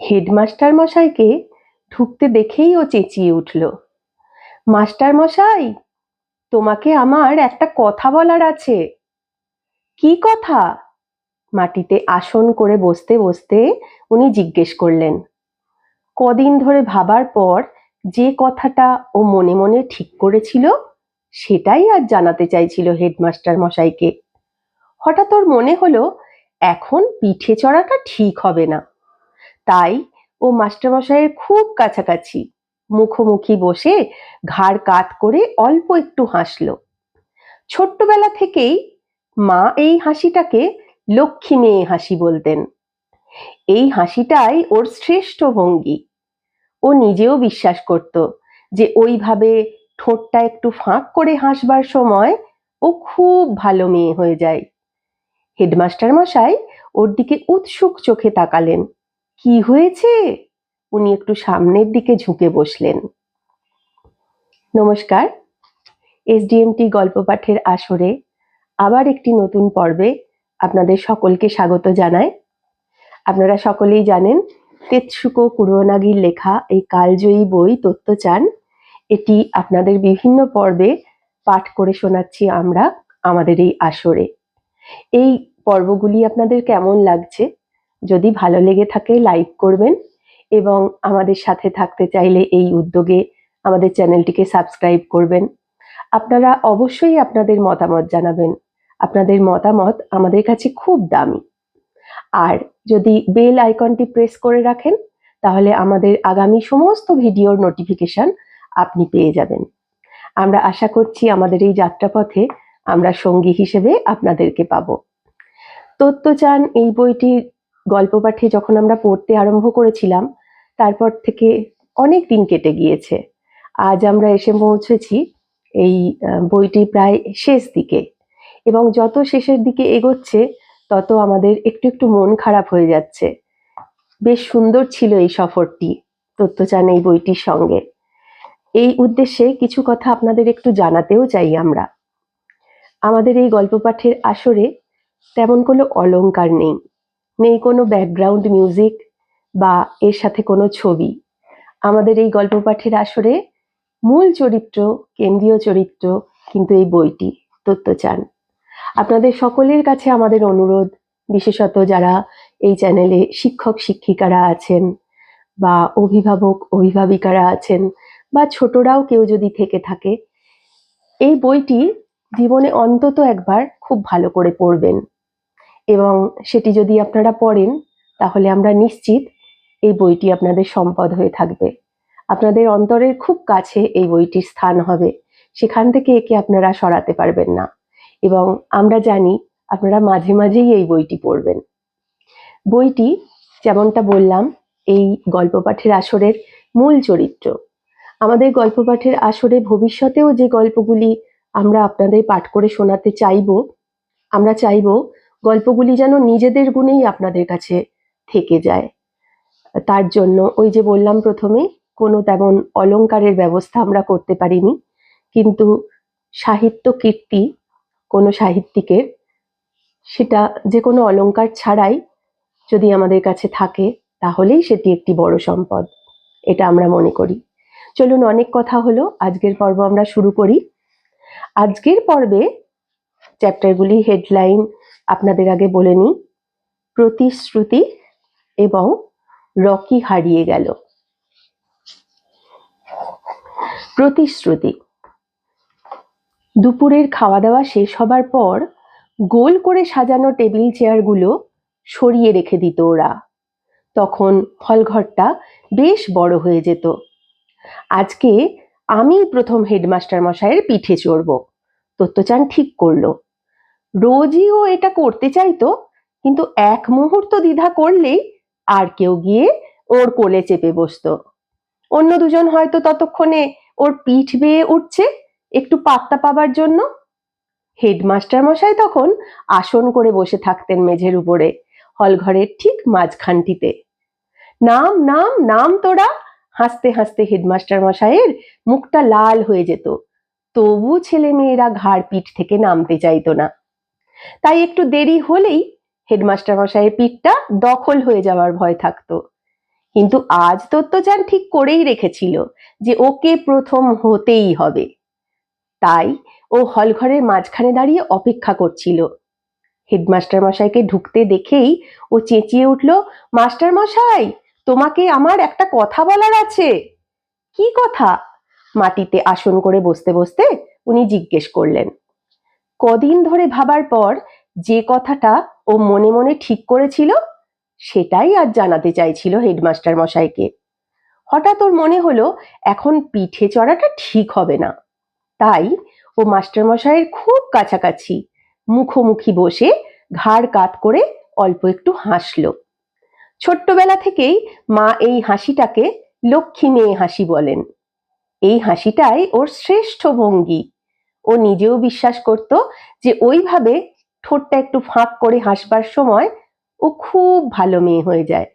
Headmaster মশাইকে ঢুকতে দেখেই ও চেঁচিয়ে উঠল। মাস্টার মশাই তোমাকে আমার একটা কথা বলার আছে। কি কথা? মাটিতে আসন করে বসতে বসতে উনি জিজ্ঞেস করলেন। কদিন ধরে ভাবার পর যে কথাটা ও মনে মনে ঠিক করেছিল, সেটাই আজ জানাতে চাইছিল হেডমাস্টার মশাইকে হঠাৎ ওর মনে হলো, এখন পিঠে চড়াটা ঠিক হবে না। তাই ও মাস্টারমশাইয়ের খুব কাছাকাছি। মুখোমুখি বসে ঘাড় কাত করে অল্প একটু হাসল। ছোট্টবেলা থেকেই মা এই হাসিটাকে লক্ষ্মী মেয়ে হাসি বলতেন। এই হাসিটাই ওর শ্রেষ্ঠ ভঙ্গি। ও নিজেও বিশ্বাস করত যে ওইভাবে ঠোঁটটা একটু ফাঁক করে হাসবার সময় ও খুব ভালো মেয়ে হয়ে যায়। হেডমাস্টার মশাই ওর দিকে উৎসুক চোখে তাকালেন। কি হয়েছে? উনি একটু সামনের দিকে ঝুঁকে বসলেন। নমস্কার। এসডিএমটি গল্প পাঠের আসরে আবার একটি নতুন পর্বে আপনাদের সকলকে স্বাগত জানাই। আপনারা সকলেই জানেন তেৎসুকো কুরোনাগির লেখা এই কালজয়ী বই তত্ত্ব চান এটি আপনাদের বিভিন্ন পর্বে পাঠ করে শোনাচ্ছি আমরা আমাদের এই আসরে। এই পর্বগুলি আপনাদের কেমন লাগছে? যদি ভালো লেগে থাকে লাইক করবেন এবং আমাদের সাথে থাকতে চাইলে এই উদ্যোগে আমাদের চ্যানেলটিকে সাবস্ক্রাইব করবেন। আপনারা অবশ্যই আপনাদের মতামত জানাবেন। আপনাদের মতামত আমাদের কাছে খুব দামি। আর যদি বেল আইকনটি প্রেস করে রাখেন, তাহলে আমাদের আগামী সমস্ত ভিডিওর নোটিফিকেশন আপনি পেয়ে যাবেন। আমরা আশা করছি আমাদের এই যাত্রাপথে আমরা সঙ্গী হিসেবে আপনাদেরকে পাবো। তত্ত্বচান এই বইটির গল্প পাঠে যখন আমরা পড়তে আরম্ভ করেছিলাম, তারপর থেকে অনেক দিন কেটে গিয়েছে। আজ আমরা এসে পৌঁছেছি এই বইটি প্রায় শেষ দিকে এবং যত শেষের দিকে এগোচ্ছে, তত আমাদের একটু একটু মন খারাপ হয়ে যাচ্ছে। বেশ সুন্দর ছিল এই সফরটি তত্ত্বচান এই বইটির সঙ্গে। এই উদ্দেশ্যে কিছু কথা আপনাদের একটু জানাতেও চাই আমরা। আমাদের এই গল্প পাঠের আসরে তেমন কোনো অলঙ্কার নেই। নেই কোনো ব্যাকগ্রাউন্ড মিউজিক বা এর সাথে কোনো ছবি। আমাদের এই গল্প পাঠের আসরে মূল চরিত্র, কেন্দ্রীয় চরিত্র কিন্তু এই বইটি তত্ত্বচান আপনাদের সকলের কাছে আমাদের অনুরোধ, বিশেষত যারা এই চ্যানেলে শিক্ষক শিক্ষিকারা আছেন বা অভিভাবক অভিভাবিকারা আছেন বা ছোটরাও কেউ যদি থেকে থাকে, এই বইটি জীবনে অন্তত একবার খুব ভালো করে পড়বেন। এবং সেটি যদি আপনারা পড়েন, তাহলে আমরা নিশ্চিত এই বইটি আপনাদের সম্পদ হয়ে থাকবে। আপনাদের অন্তরের খুব কাছে এই বইটির স্থান হবে। সেখান থেকে একে আপনারা সরাতে পারবেন না। এবং আমরা জানি আপনারা মাঝে মাঝেই এই বইটি পড়বেন। বইটি, যেমনটা বললাম, এই গল্প পাঠের আসরের মূল চরিত্র। আমাদের গল্প পাঠের আসরে ভবিষ্যতেও যে গল্পগুলি আমরা আপনাদের পাঠ করে শোনাতে চাইব, আমরা চাইব গল্পগুলি যেন নিজেদের গুণেই আপনাদের কাছে থেকে যায়। তার জন্য ওই যে বললাম প্রথমে, কোনো তেমন অলংকারের ব্যবস্থা আমরা করতে পারিনি। কিন্তু সাহিত্য কীর্তি, কোনো সাহিত্যিকের, সেটা যে কোনো অলঙ্কার ছাড়াই যদি আমাদের কাছে থাকে, তাহলেই সেটি একটি বড় সম্পদ। এটা আমরা মনে করি। চলুন অনেক কথা হলো, আজকের পর্ব আমরা শুরু করি। আজকের পর্বে চ্যাপ্টারগুলি হেডলাইন আপনাদের আগে বলে নিই, প্রতিশ্রুতি এবং রকি হারিয়ে গেল। প্রতিশ্রুতি। দুপুরের খাওয়া দাওয়া শেষ হবার পর গোল করে সাজানো টেবিল চেয়ারগুলো সরিয়ে রেখে দিত ওরা। তখন হলঘরটা বেশ বড় হয়ে যেত। আজকে আমি প্রথম হেডমাস্টার মশাইয়ের পিঠে চড়ব। তত্ত্বচান ঠিক করল। রোজই ও এটা করতে চাইতো কিন্তু এক মুহূর্ত দ্বিধা করলেই আর কেউ গিয়ে ওর কোলে চেপে বসতো। অন্য দুজন হয়তো ততক্ষণে ওর পিঠ বেয়ে উঠছে একটু পাত্তা পাবার জন্য। হেডমাস্টার মশাই তখন আসন করে বসে থাকতেন মেঝের উপরে, হলঘরের ঠিক মাঝখানটিতে। নাম নাম নাম তোরা! হাসতে হাসতে হেডমাস্টার মশাইয়ের মুখটা লাল হয়ে যেত। তবু ছেলে মেয়েরা ঘাড় পিঠ থেকে নামতে চাইতো না। তাই একটু দেরি হলেই হেডমাস্টার মশাইয়ের পিঠটা দখল হয়ে যাওয়ার ভয় থাকতো। কিন্তু আজ তত্ত্বচান ঠিক করেই রেখেছিল যে ওকে প্রথম হতেই হবে। তাই ও হলঘরের মাঝখানে দাঁড়িয়ে অপেক্ষা করছিল। হেডমাস্টার মশাইকে ঢুকতে দেখেই ও চেঁচিয়ে উঠল, মাস্টার মশাই, তোমাকে আমার একটা কথা বলার আছে। কি কথা? মাটিতে আসন করে বসতে বসতে উনি জিজ্ঞেস করলেন। কদিন ধরে ভাবার পর যে কথাটা ও মনে মনে ঠিক করেছিল, সেটাই আজ জানাতে চাইছিল হেডমাস্টার মশাইকে। হঠাৎ ওর মনে হলো এখন পিঠে চড়াটা ঠিক হবে না। তাই ও মাস্টার মশাইয়ের খুব কাছাকাছি, মুখোমুখি বসে ঘাড় কাত করে অল্প একটু হাসলো। ছোট্টবেলা থেকেই মা এই হাসিটাকে লক্ষ্মী মেয়ে হাসি বলেন। এই হাসিটাই ওর শ্রেষ্ঠ ভঙ্গি। ও নিজেও বিশ্বাস করত যে ওইভাবে ঠোঁটটা একটু ফাঁক করে হাসবার সময় ও খুব ভালো মেয়ে হয়ে যায়।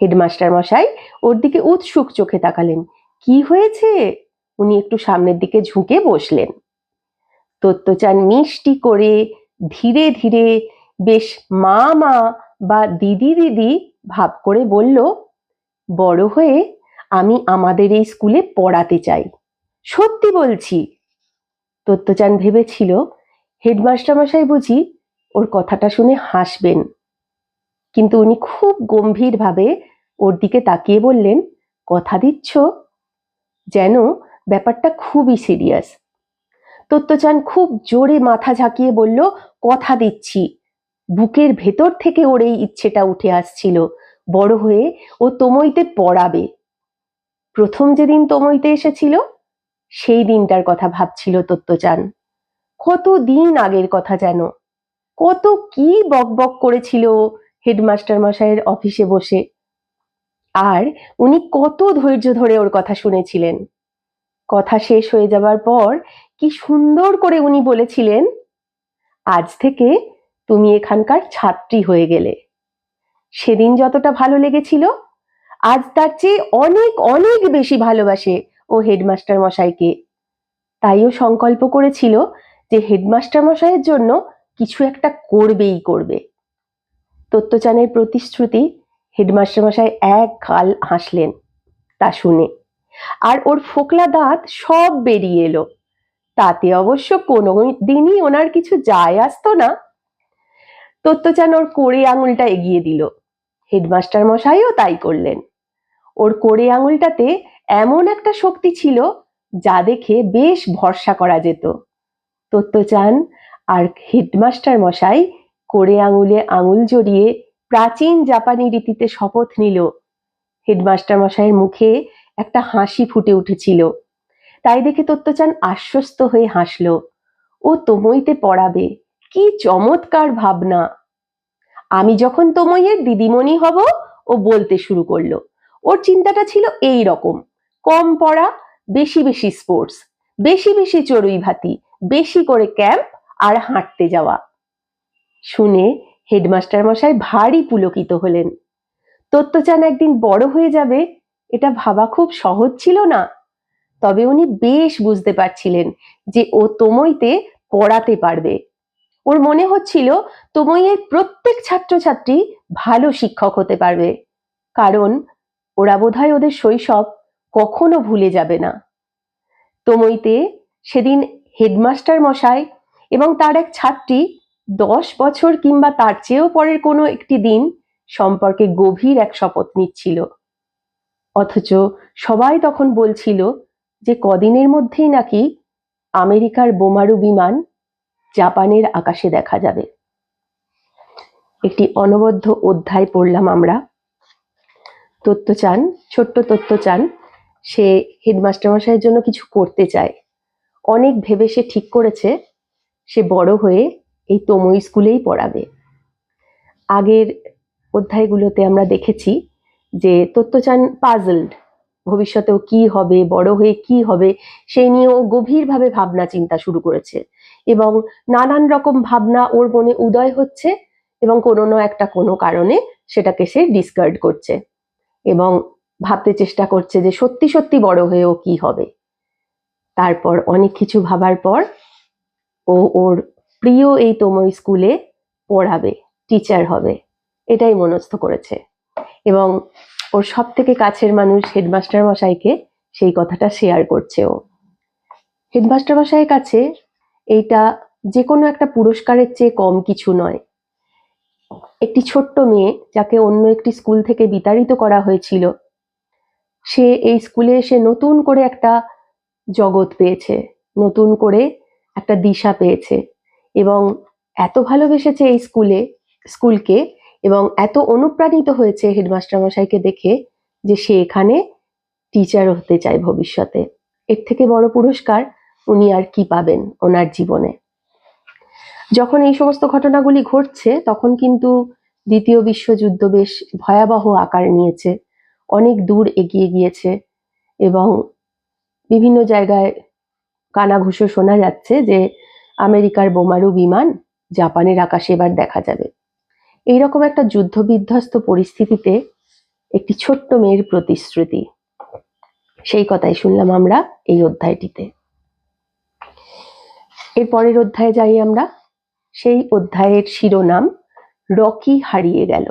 হেডমাস্টার মশাই ওর দিকে উৎসুক চোখে তাকালেন। কি হয়েছে? উনি একটু সামনের দিকে ঝুঁকে বসলেন। তত্ত্বচান মিষ্টি করে ধীরে ধীরে বেশ মা মা বা দিদি দিদি ভাব করে বলল, বড় হয়ে আমি আমাদের এই স্কুলে পড়াতে চাই। সত্যি বলছি তত্ত্বচান ভেবেছিল হেডমাস্টার মশাই বুঝি ওর কথাটা শুনে হাসবেন। কিন্তু উনি খুব গম্ভীরভাবে ওর দিকে তাকিয়ে বললেন, কথা দিচ্ছ? যেন ব্যাপারটা খুবই সিরিয়াস। তত্ত্বচান খুব জোরে মাথা ঝাঁকিয়ে বলল, কথা দিচ্ছি। বুকের ভেতর থেকে ওর এই ইচ্ছেটা উঠে আসছিল, বড় হয়ে ও তমইতে পড়াবে। প্রথম যেদিন তমইতে এসেছিল সেই দিনটার কথা ভাবছিল তত্ত্বচান কত দিন আগের কথা যেন। কত কি বকবক করেছিল হেডমাস্টার মশাইয়ের অফিসে বসে। আর উনি কত ধৈর্য ধরে ওর কথা শুনেছিলেন। কথা শেষ হয়ে যাবার পর কি সুন্দর করে উনি বলেছিলেন, আজ থেকে তুমি এখানকার ছাত্রী হয়ে গেলে। সেদিন যতটা ভালো লেগেছিল, আজ তার চেয়ে অনেক অনেক বেশি ভালোবাসে ও হেডমাস্টার মশাইকে। তাইও সংকল্প করেছিল যে হেডমাস্টার মশাইয়ের জন্য কিছু একটা করবেই করবে। তত্ত্বচানের প্রতিশ্রুতি হেডমাস্টার মশাই এক গাল হাসলেন তা শুনে। আর ওর ফোকলা দাঁত সব বেরিয়ে এলো। তাতে অবশ্য কোনো দিনই ওনার কিছু যায় আসতো না। তত্ত্বচান ওর কোড়ে আঙুলটা এগিয়ে দিল। হেডমাস্টার মশাইও তাই করলেন। ওর কোড়ে আঙুলটাতে এমন একটা শক্তি ছিল যা দেখে বেশ ভরসা করা যেত। তত্ত্বচান আর হেডমাস্টার মশাই কোড়ে আঙুলে আঙুল জড়িয়ে প্রাচীন জাপানি রীতিতে শপথ নিল। হেডমাস্টার মশাইয়ের মুখে একটা হাসি ফুটে উঠেছিল। তাই দেখে তত্ত্বচান আশ্বস্ত হয়ে হাসল। ও তমইতে পড়াবে, কি চমৎকার ভাবনা! আমি যখন তমইয়ের দিদিমণি হব, ও বলতে শুরু করল। ওর চিন্তাটা ছিল এই রকম। কম পড়া, বেশি বেশি স্পোর্টস বেশি বেশি চড়ুই ভাতি, বেশি করে ক্যাম্প আর হাঁটতে যাওয়া। শুনে হেডমাস্টার মশাই ভারী পুলকিত হলেন। তত্ত্বচান একদিন বড় হয়ে যাবে, এটা ভাবা খুব সহজ ছিল না। তবে উনি বেশ বুঝতে পারছিলেন যে ও তমইতে পড়াতে পারবে। ওর মনে হচ্ছিল তমইয়ের প্রত্যেক ছাত্রছাত্রী ভালো শিক্ষক হতে পারবে। কারণ ওরা বোধহয় ওদের শৈশব কখনো ভুলে যাবে না। তমইতে সেদিন হেডমাস্টার মশাই এবং তার এক ছাত্রী দশ বছর কিংবা তার চেয়েও পরের কোনো একটি দিন সম্পর্কে গভীর এক শপথ নিচ্ছিল। অথচ সবাই তখন বলছিল যে কদিনের মধ্যেই নাকি আমেরিকার বোমারু বিমান জাপানের আকাশে দেখা যাবে। একটি অনবদ্য অধ্যায় পড়লাম আমরা। তত্ত্ব চান ছোট্ট তত্ত্বচান সে হেডমাস্টার মশাইয়ের জন্য কিছু করতে চায়। অনেক ভেবে সে ঠিক করেছে, সে বড় হয়ে এই তমই স্কুলেই পড়াবে। আগের অধ্যায়গুলোতে আমরা দেখেছি যে তত্ত্বচান পাজলড ভবিষ্যতেও কি হবে, বড় হয়ে কি হবে, সেই নিয়েও গভীরভাবে ভাবনা চিন্তা শুরু করেছে এবং নানান রকম ভাবনা ওর মনে উদয় হচ্ছে এবং কোনো না একটা কোনো কারণে সেটাকে সে ডিসকার্ড করছে। এবং ভাবতে চেষ্টা করছে যে সত্যি সত্যি বড় হয়েও কি হবে। তারপর অনেক কিছু ভাবার পর ও ওর প্রিয় এই তময় স্কুলে পড়াবে টিচার হবে। এটাই মনস্থ করেছে। এবং ওর সব থেকে কাছের মানুষ হেডমাস্টার মশাইকে সেই কথাটা শেয়ার করছে ও। হেডমাস্টার মশাইয়ের কাছে এইটা যে কোনো একটা পুরস্কারের চেয়ে কম কিছু নয়। একটি ছোট্ট মেয়ে যাকে অন্য একটি স্কুল থেকে বিতাড়িত করা হয়েছিল সে এই স্কুলে এসে নতুন করে একটা জগৎ পেয়েছে, নতুন করে একটা দিশা পেয়েছে এবং এত ভালোবেসেছে এই স্কুলে, স্কুলকে এবং এত অনুপ্রাণিত হয়েছে হেডমাস্টার মশাইকে দেখে যে সে এখানে টিচার হতে চায় ভবিষ্যতে। এর থেকে বড় পুরস্কার উনি আর কি পাবেন ওনার জীবনে। যখন এই সমস্ত ঘটনাগুলি ঘটছে, তখন কিন্তু দ্বিতীয় বিশ্বযুদ্ধ বেশ ভয়াবহ আকার নিয়েছে। অনেক দূর এগিয়ে গিয়েছে এবং বিভিন্ন জায়গায় কানাঘুষো শোনা যাচ্ছে যে আমেরিকার বোমারু বিমান জাপানের আকাশে এবার দেখা যাবে। এইরকম একটা যুদ্ধ বিধ্বস্ত পরিস্থিতিতে একটি ছোট্ট মেয়ের প্রতিশ্রুতি। সেই কথাই শুনলাম আমরা এই অধ্যায়টিতে। এর পরের অধ্যায়ে যাই আমরা। সেই অধ্যায়ের শিরোনাম, রকি হারিয়ে গেল।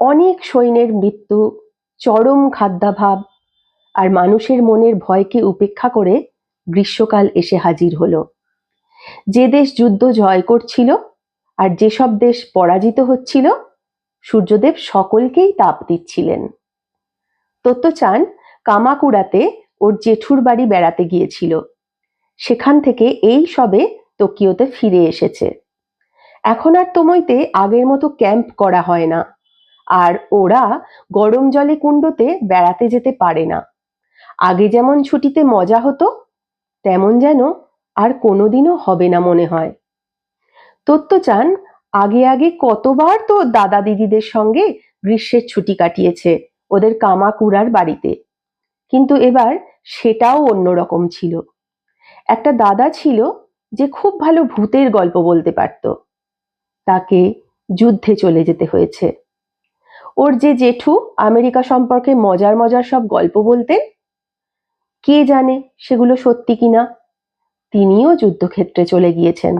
অনেক সৈন্যের মৃত্যু, চরম খাদ্যাভাব আর মানুষের মনের ভয়কে উপেক্ষা করে গ্রীষ্মকাল এসে হাজির হলো। যে দেশ যুদ্ধ জয় করছিল আর যেসব দেশ পরাজিত হচ্ছিল, সূর্যদেব সকলকেই তাপ দিচ্ছিলেন। তত্ত্ব চান কামাকুড়াতে ওর জেঠুর বাড়ি বেড়াতে গিয়েছিল। সেখান থেকে এই সবে টোকিওতে ফিরে এসেছে। এখন আর তোমাইতে আগের মতো ক্যাম্প করা হয় না। আর ওরা গরম জলে কুণ্ডতে বেড়াতে যেতে পারে না। আগে যেমন ছুটিতে মজা হতো, তেমন যেন আর কোনোদিনও হবে না মনে হয়। তত্ত্ব চান আগে আগে কতবার তো দাদা দিদিদের সঙ্গে গ্রীষ্মের ছুটি কাটিয়েছে ওদের কামাকুড়ার বাড়িতে। কিন্তু এবার সেটাও অন্যরকম ছিল। একটা দাদা ছিল যে খুব ভালো ভূতের গল্প বলতে পারত। তাকে যুদ্ধে চলে যেতে হয়েছে। ওর যে জেঠু, আমেরিকা সম্পর্কে মজার মজার সব গল্প বলতেন, কে জানে সেগুলো সত্যি কিনা? তিনিও যুদ্ধক্ষেত্রে চলে গিয়েছেন।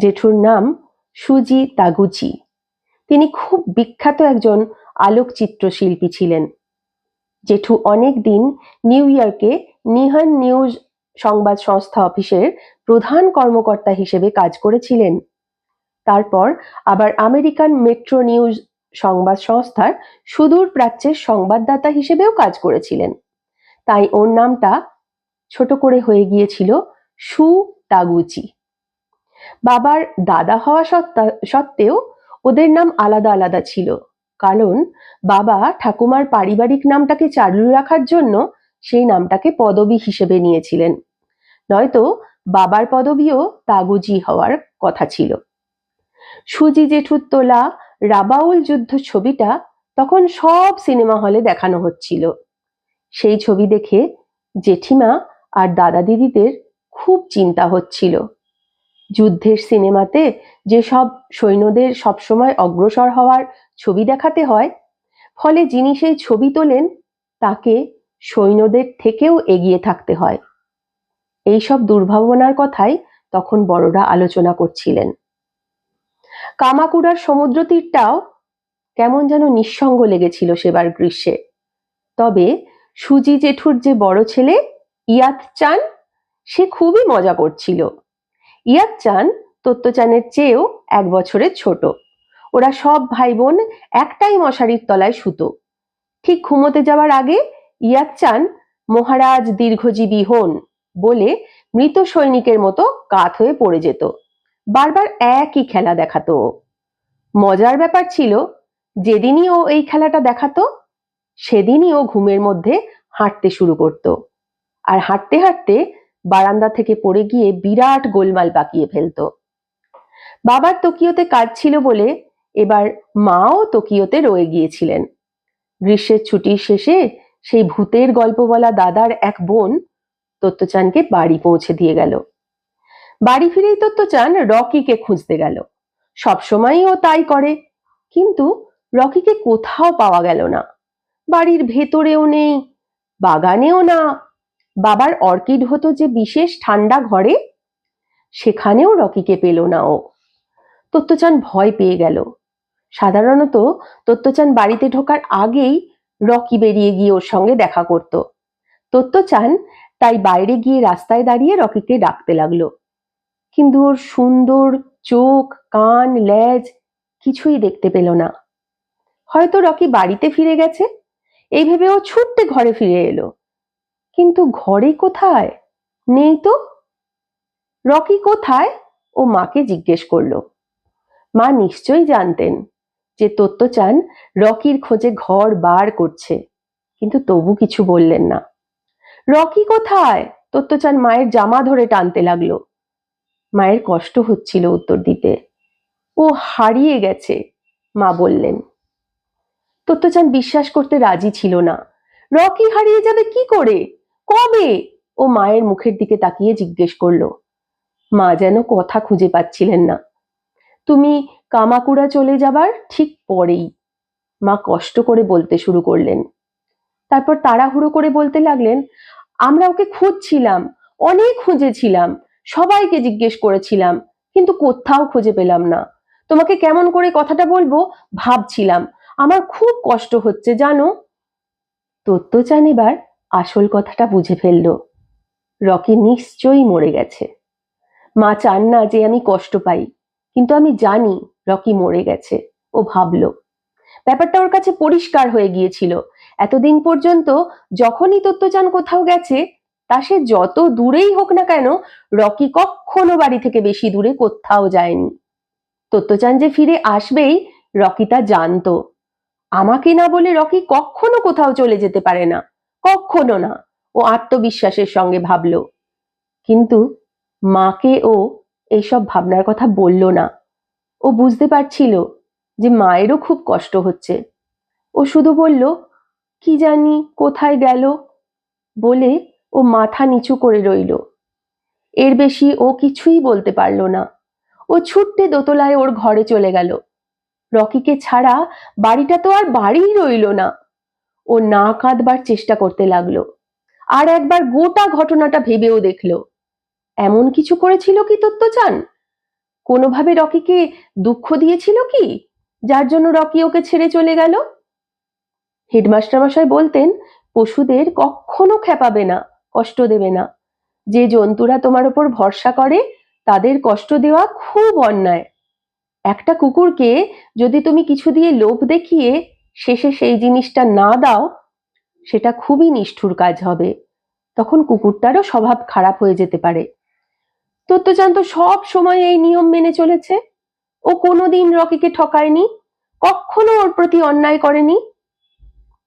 জেঠুর নাম সুজি তাগুচি। তিনি খুব বিখ্যাত একজন আলোকচিত্র শিল্পী ছিলেন। জেঠু অনেক দিন নিউ ইয়র্কে নিহান নিউজ সংবাদ সংস্থা অফিসের প্রধান কর্মকর্তা হিসেবে কাজ করেছিলেন। তারপর আবার আমেরিকান মেট্রো নিউজ সংবাদ সংস্থার সুদূর প্রাচ্যের সংবাদদাতা হিসেবেও কাজ করেছিলেন। তাই ওর নামটা ছোট করে হয়ে গিয়েছিল সু তাগুচি। বাবার দাদা হওয়া সত্ত্বেও ওদের নাম আলাদা আলাদা ছিল। কারণ বাবা ঠাকুমার পারিবারিক নামটাকে চালু রাখার জন্য সেই নামটাকে পদবী হিসেবে নিয়েছিলেন। নয়তো বাবার পদবীও তাগুজি হওয়ার কথা ছিল। সুজি জেঠুর তোলা রাবাউল যুদ্ধ ছবিটা তখন সব সিনেমা হলে দেখানো হচ্ছিল। সেই ছবি দেখে জেঠিমা আর দাদা দিদিদের খুব চিন্তা হচ্ছিল। যুদ্ধের সিনেমাতে যেসব সৈন্যদের সবসময় অগ্রসর হওয়ার ছবি দেখাতে হয়, ফলে যিনি সেই ছবি তোলেন তাকে সৈন্যদের থেকেও এগিয়ে থাকতে হয়। এইসব দুর্ভাবনার কথাই তখন বড়রা আলোচনা করছিলেন। কামাকুড়ার সমুদ্র তীরটাও কেমন যেন নিঃসঙ্গ লেগেছিল সেবার গ্রীষ্মে। তবে সুজি জেঠুর যে বড় ছেলে, ইয়াত চান, সে খুবই মজা করছিল। ইয়াত চান তত্ত্বচানের চেয়েও এক বছরের ছোট। ওরা সব ভাই বোন একটাই মশারির তলায় শুতো ঠিক ঘুমোতে যাওয়ার আগে ইয়াত চান মহারাজ দীর্ঘজীবী হন বলে মৃত সৈনিকের মতো কাত হয়ে পড়ে যেত। বারবার একই খেলা দেখাতো। মজার ব্যাপার ছিল, যেদিনই ও এই খেলাটা দেখাতো, সেদিনই ও ঘুমের মধ্যে হাঁটতে শুরু করত। আর হাঁটতে হাঁটতে বারান্দা থেকে পড়ে গিয়ে বিরাট গোলমাল পাকিয়ে ফেলত। বাবার তোকিওতে কাজ ছিল বলে এবার মাও তোকিওতে রয়ে গিয়েছিলেন। গ্রীষ্মের ছুটির শেষে সেই ভূতের গল্প বলা দাদার এক বোন তত্ত্বচানকে বাড়ি পৌঁছে দিয়ে গেল। বাড়ি ফিরেই তত্ত্বচান রকিকে খুঁজতে গেল। সবসময়ই ও তাই করে, কিন্তু রকিকে কোথাও পাওয়া গেল না। বাড়ির ভেতরেও নেই, বাগানেও না। বাবার অর্কিড হতো যে বিশেষ ঠান্ডা ঘরে, সেখানেও রকিকে পেল না ও। তত্ত্বচান ভয় পেয়ে গেল। সাধারণত তত্ত্বচান বাড়িতে ঢোকার আগেই রকি বেরিয়ে গিয়ে ওর সঙ্গে দেখা করত। তত্ত্বচান তাই বাইরে গিয়ে রাস্তায় দাঁড়িয়ে রকিকে ডাকতে লাগল। কিন্তু ওর সুন্দর চোখ, কান, লেজ কিছুই দেখতে পেল না। হয়তো রকি বাড়িতে ফিরে গেছে, এই ভেবে ও ছুটতে ঘরে ফিরে এলো। কিন্তু ঘরে কোথায়? নেই তো। রকি কোথায়? ও মাকে জিজ্ঞেস করল। মা নিশ্চয়ই জানতেন যে তত্ত্ব চান রকির খোঁজে ঘর বার করছে, কিন্তু তবু কিছু বললেন না। রকি কোথায়? তত্ত্ব চান মায়ের জামা ধরে টানতে লাগল। মায়ের কষ্ট হচ্ছিল উত্তর দিতে। ও হারিয়ে গেছে, মা বললেন। তত্ত্বচান বিশ্বাস করতে রাজি ছিল না। রকি হারিয়ে যাবে কি করে? কবে? ও মায়ের মুখের দিকে তাকিয়ে জিজ্ঞেস করল। মা যেন কথা খুঁজে পাচ্ছিলেন না। তুমি কামাকুড়া চলে যাবার ঠিক পরেই। মা কষ্ট করে বলতে শুরু করলেন। তারপর তাড়াহুড়ো করে বলতে লাগলেন, আমরা ওকে খুঁজছিলাম, অনেক খুঁজেছিলাম। সবাইকে জিজ্ঞেস করেছিলাম, কিন্তু কোথাও খুঁজে পেলাম না। তোমাকে কেমন করে কথাটা বলব? ভাবছিলাম, আমার খুব কষ্ট হচ্ছে, জানো? তত্ত্বচান এবার আসল কথাটা বুঝে ফেলল। রকি নিশ্চয়ই মরে গেছে। মা চান না যে আমি কষ্ট পাই, কিন্তু আমি জানি রকি মরে গেছে, ও ভাবল। ব্যাপারটা ওর কাছে পরিষ্কার হয়ে গিয়েছিল। এতদিন পর্যন্ত যখনই তত্ত্বচান কোথাও গেছে তা সে যত দূরেই হোক না কেন, রকি কখনো বাড়ি থেকে বেশি দূরে কোথাও যায়নি। তত্ত্বচান যে ফিরে আসবেই, রকি তা জানতো। আমাকে না বলে রকি কখনো কোথাও চলে যেতে পারে না, কখনো না, ও আত্মবিশ্বাসের সঙ্গে ভাবল। কিন্তু মাকে ও এইসব ভাবনার কথা বলল না। ও বুঝতে পারছিল যে মায়েরও খুব কষ্ট হচ্ছে। ও শুধু বলল, কি জানি কোথায় গেল? বলে ও মাথা নিচু করে রইল। এর বেশি ও কিছুই বলতে পারল না। ও ছুটতে দোতলায় ওর ঘরে চলে গেল। রকিকে ছাড়া বাড়িটা তো আর বাড়িই রইল না। ও না কাঁদবার চেষ্টা করতে লাগল। আর একবার গোটা ঘটনাটা ভেবেও দেখল। এমন কিছু করেছিল কি তত্ত্ব চান কোনোভাবে রকিকে দুঃখ দিয়েছিল কি? যার জন্য রকি ওকে ছেড়ে চলে গেল? হেডমাস্টার মশাই বলতেন, পশুদের কখনো খেপাবে না। কষ্ট দেবে না। যে জন্তুরা তোমার ওপর ভরসা করে, তাদের কষ্ট দেওয়া খুব অন্যায়। একটা কুকুরকে যদি তুমি কিছু দিয়ে লোভ দেখিয়ে শেষে সেই জিনিসটা না দাও, সেটা খুবই নিষ্ঠুর কাজ হবে। তখন কুকুরটারও স্বভাব খারাপ হয়ে যেতে পারে। তত্ত্বচান তো সব সময় এই নিয়ম মেনে চলেছে। ও কোনোদিন রকিকে ঠকায়নি, কখনো ওর প্রতি অন্যায় করেনি।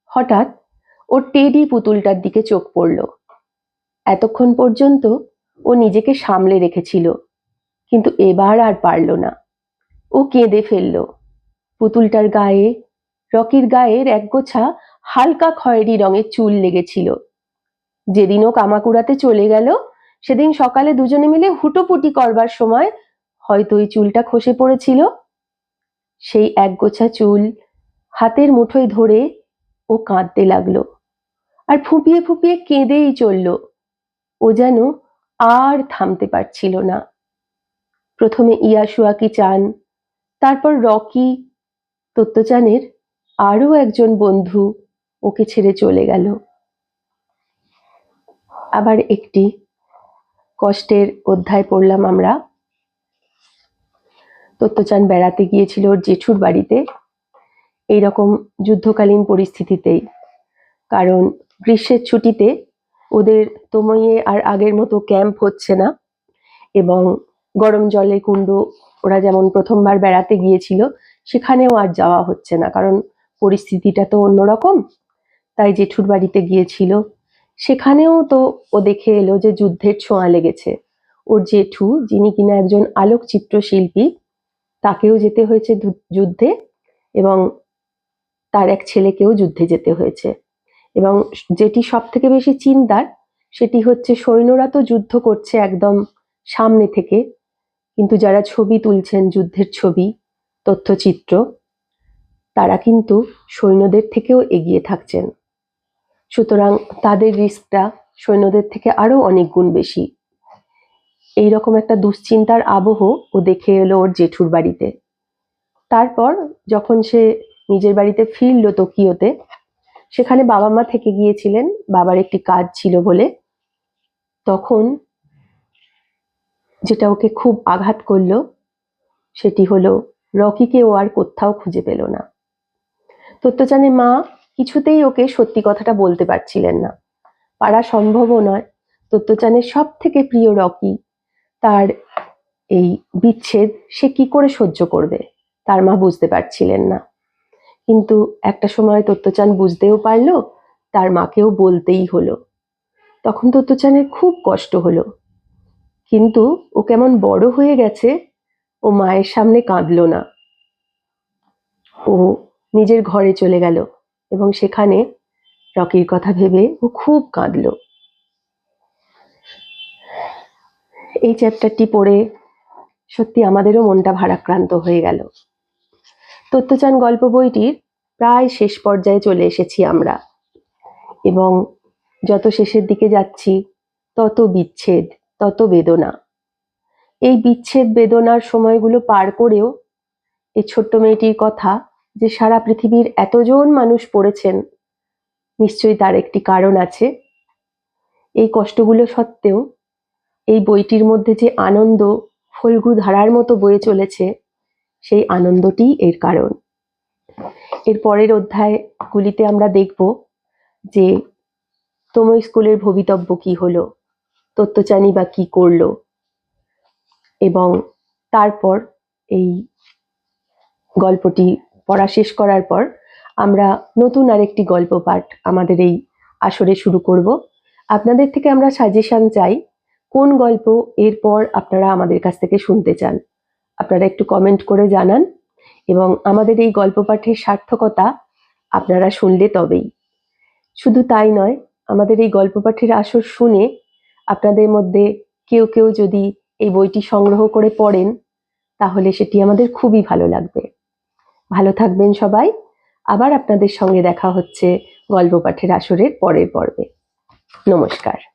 হঠাৎ ওর টেডি পুতুলটার দিকে চোখ পড়ল। এতক্ষণ পর্যন্ত ও নিজেকে সামলে রেখেছিল, কিন্তু এবার আর পারল না। ও কেঁদে ফেলল। পুতুলটার গায়ে, রকির গায়ের একগোছা হালকা খয়েরি রঙের চুল লেগেছিল। যেদিন ও কামাকুড়াতে চলে গেল, সেদিন সকালে দুজনে মিলে হুটোপুটি করবার সময় হয়তো ওই চুলটা খসে পড়েছিল। সেই একগোছা চুল হাতের মুঠোয় ধরে ও কাঁদতে লাগল। আর ফুপিয়ে ফুপিয়ে কেঁদেই চলল। ও যেন আর থামতে পারছিল না। প্রথমে ইয়াসুয়াকি চান, তারপর রকি তত্ত্বচানের আরও একজন বন্ধু ওকে ছেড়ে চলে গেল। আবার একটি কষ্টের অধ্যায় পড়লাম আমরা। তত্ত্বচান বেড়াতে গিয়েছিল ওর জেঠুর বাড়িতে। এইরকম যুদ্ধকালীন পরিস্থিতিতেই, কারণ গ্রীষ্মের ছুটিতে ওদের তোময়ে আর আগের মতো ক্যাম্প হচ্ছে না। এবং গরম জলে কুণ্ড, ওরা যেমন প্রথমবার বেড়াতে গিয়েছিল, সেখানেও আর যাওয়া হচ্ছে না। কারণ পরিস্থিতিটা তো অন্যরকম। তাই জেঠুর বাড়িতে গিয়েছিল। সেখানেও তো ও দেখে এলো যে যুদ্ধের ছোঁয়া লেগেছে। ওর জেঠু, যিনি কিনা একজন আলোকচিত্র শিল্পী তাকেও যেতে হয়েছে যুদ্ধে এবং তার এক ছেলেকেও যুদ্ধে যেতে হয়েছে। এবং যেটি সব থেকে বেশি চিন্তার, সেটি হচ্ছে সৈন্যরা তো যুদ্ধ করছে একদম সামনে থেকে। কিন্তু যারা ছবি তুলছেন, যুদ্ধের ছবি, তথ্যচিত্র, তারা কিন্তু সৈন্যদের থেকেও এগিয়ে থাকছেন। সুতরাং তাদের রিস্কটা সৈন্যদের থেকে আরও অনেক গুণ বেশি। এই রকম একটা দুশ্চিন্তার আবহ ও দেখে এলো ওর জেঠুর বাড়িতে। তারপর যখন সে নিজের বাড়িতে ফিরল টোকিওতে সেখানে বাবা মা থেকে গিয়েছিলেন, বাবার একটি কাজ ছিল বলে। তখন যেটা ওকে খুব আঘাত করল, সেটি হলো রকিকে ও আর কোথাও খুঁজে পেল না। তত্ত্বচানের মা কিছুতেই ওকে সত্যি কথাটা বলতে পারছিলেন না। পারা সম্ভবও নয় তত্ত্বচানের সব থেকে প্রিয় রকি, তার এই বিচ্ছেদ সে কি করে সহ্য করবে, তার মা বুঝতে পারছিলেন না। কিন্তু একটা সময় তত্ত্বচান বুঝতেও পারল, তার মাকেও বলতেই হলো। তখন তত্ত্বচানের খুব কষ্ট হলো। কিন্তু ও কেমন বড় হয়ে গেছে, ও মায়ের সামনে কাঁদলো না। ও নিজের ঘরে চলে গেল এবং সেখানে রকির কথা ভেবে ও খুব কাঁদলো। এই চ্যাপ্টারটি পড়ে সত্যি আমাদেরও মনটা ভারাক্রান্ত হয়ে গেল। তত্ত্বচান গল্প বইটির প্রায় শেষ পর্যায়ে চলে এসেছি আমরা। এবং যত শেষের দিকে যাচ্ছি, তত বিচ্ছেদ, তত বেদনা। এই বিচ্ছেদ, বেদনার সময়গুলো পার করেও এই ছোট্ট মেয়েটির কথা যে সারা পৃথিবীর এতজন মানুষ পড়েছেন, নিশ্চয়ই তার একটি কারণ আছে। এই কষ্টগুলো সত্ত্বেও এই বইটির মধ্যে যে আনন্দ ফল্গু ধারার মতো বয়ে চলেছে সেই আনন্দটি এর কারণ। এর পরের অধ্যায়গুলিতে আমরা দেখব যে, তোমার স্কুলের ভবিতব্য কি হলো? তত্ত্বচানী বা কি করল? এবং তারপর এই গল্পটি পড়া শেষ করার পর আমরা নতুন আরেকটি গল্প পাঠ আমাদের এই আসরে শুরু করব। আপনাদের থেকে আমরা সাজেশন চাই, কোন গল্প এরপর আপনারা আমাদের কাছ থেকে শুনতে চান? আপনারা একটু কমেন্ট করে জানান এবং আমাদের এই গল্প পাঠের সার্থকতা আপনারা শুনলে তবেই। শুধু তাই নয়, আমাদের এই গল্প পাঠের আসর শুনে আপনাদের মধ্যে কেউ কেউ যদি এই বইটি সংগ্রহ করে পড়েন, তাহলে সেটি আমাদের খুবই ভালো লাগবে। ভালো থাকবেন সবাই, আবার আপনাদের সঙ্গে দেখা হচ্ছে গল্প পাঠের আসরের পরের পর্বে। নমস্কার।